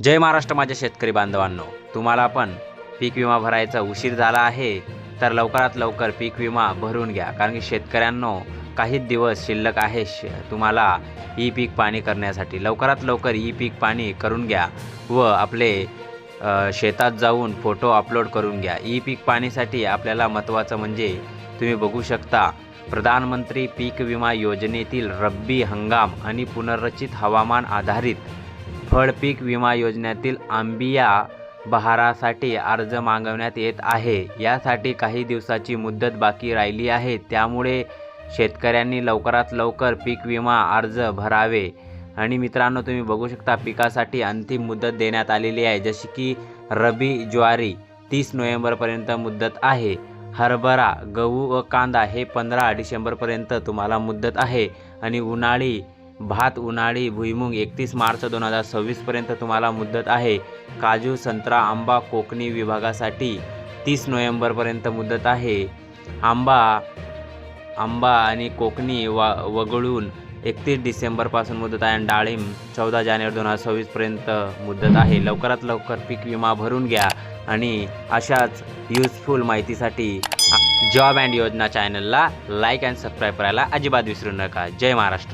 जय महाराष्ट्र माझ्या शेतकरी बांधवांनो. तुम्हाला पण पीक विमा भरायचा उशीर झाला आहे तर लवकरात लवकर पीक विमा भरून घ्या. कारण की शेतकऱ्यांनो काही दिवस शिल्लक आहे श तुम्हाला ई पीक पाणी करण्यासाठी. लवकरात लवकर ई पीक पाणी करून घ्या व आपले शेतात जाऊन फोटो अपलोड करून घ्या. ई पीक पाणीसाठी आपल्याला महत्त्वाचं म्हणजे तुम्ही बघू शकता प्रधानमंत्री पीक विमा योजनेतील रब्बी हंगाम आणि पुनर्रचित हवामान आधारित फळपीक विमा योजनेतील आंबिया बहारासाठी अर्ज मागवण्यात येत आहे. यासाठी काही दिवसाची मुदत बाकी राहिली आहे. त्यामुळे शेतकऱ्यांनी लवकरात लवकर पीक विमा अर्ज भरावे. आणि मित्रांनो तुम्ही बघू शकता पिकासाठी अंतिम मुदत देण्यात आलेली आहे. जशी की रबी ज्वारी तीस नोव्हेंबरपर्यंत मुदत आहे. हरभरा गहू व कांदा हे पंधरा डिसेंबरपर्यंत तुम्हाला मुदत आहे. आणि उन्हाळी भात उन्हाळी भुईमुंग एकतीस मार्च दोन हजार सव्वीसपर्यंत तुम्हाला मुदत आहे. काजू संत्रा आंबा कोकणी विभागासाठी तीस नोव्हेंबरपर्यंत मुदत आहे. आंबा आंबा आणि कोकणी वा वगळून एकतीस डिसेंबरपासून मुदत आहे आणि डाळिंब चौदा जानेवारी दोन हजार सव्वीसपर्यंत मुदत आहे. लवकरात लवकर पीक विमा भरून घ्या आणि अशाच युजफुल माहितीसाठी जॉब अँड योजना चॅनलला लाईक अँड सबस्क्राईब करायला अजिबात विसरू नका. जय महाराष्ट्र.